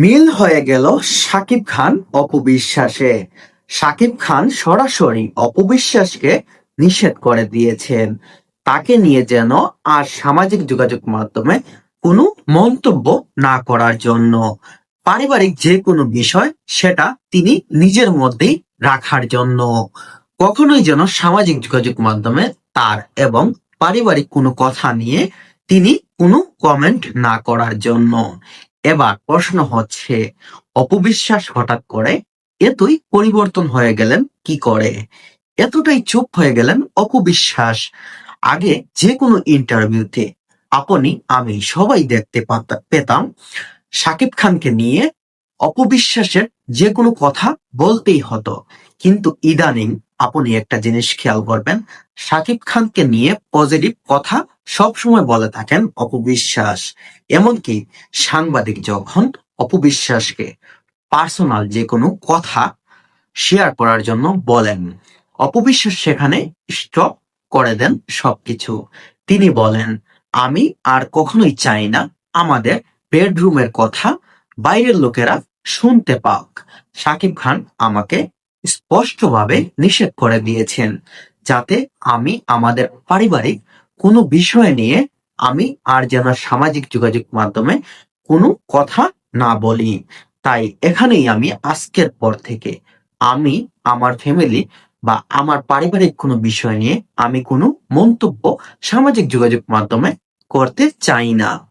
মিল হয়ে গেল সাকিব খান অপবিশ্বাসে। সাকিব খান সরাসরি অপবিশ্বাসকে নিষেধ করে দিয়েছেন। তাকে নিয়ে যেন আর সামাজিক যোগাযোগ মাধ্যমে কোনো মন্তব্য না করার জন্য। পারিবারিক যে কোনো বিষয় সেটা তিনি নিজের মধ্যেই রাখার জন্য। কখনোই যেন সামাজিক যোগাযোগ মাধ্যমে তার এবং পারিবারিক কোনো কথা নিয়ে তিনি কোনো কমেন্ট না করার জন্য। এবার প্রশ্ন হচ্ছে, অপবিশ্বাস হঠাৎ করে এতই পরিবর্তন হয়ে গেলেন কি করে? এতটাই চুপ হয়ে গেলেন অপবিশ্বাস। আগে যে কোনো ইন্টারভিউতে আপনি, আমি সবাই দেখতে পাতা- পেতাম, সাকিব খানকে নিয়ে অপবিশ্বাসের যে কোনো কথা বলতেই হতো। কিন্তু ইদানিং আপনি একটা জিনিস খেয়াল করবেন, সাকিব খানকে নিয়ে পজিটিভ কথা সবসময় বলে থাকেন অপবিশ্বাস এমনকি সাংবাদিক যখন অপবিশ্বাসকে পার্সোনাল যে কোনো কথা শেয়ার করার জন্য বলেন অপবিশ্বাস সেখানে স্টপ করে দেন সবকিছু। তিনি বলেন, আমি আর কখনোই চাই না আমাদের বেডরুমের কথা বাইরের লোকেরা শুনতে পাক। সাকিব খান আমাকে স্পষ্টভাবে নিষেধ করে দিয়েছেন, যাতে আমি আমাদের পারিবারিক কোনো বিষয় নিয়ে আমি আর যেন সামাজিক যোগাযোগ মাধ্যমে কোনো কথা না বলি। তাই এখানেই আমি আজকের পর থেকে আমি, আমার ফ্যামিলি বা আমার পারিবারিক কোনো বিষয় নিয়ে আমি কোনো মন্তব্য সামাজিক যোগাযোগ মাধ্যমে করতে চাই না।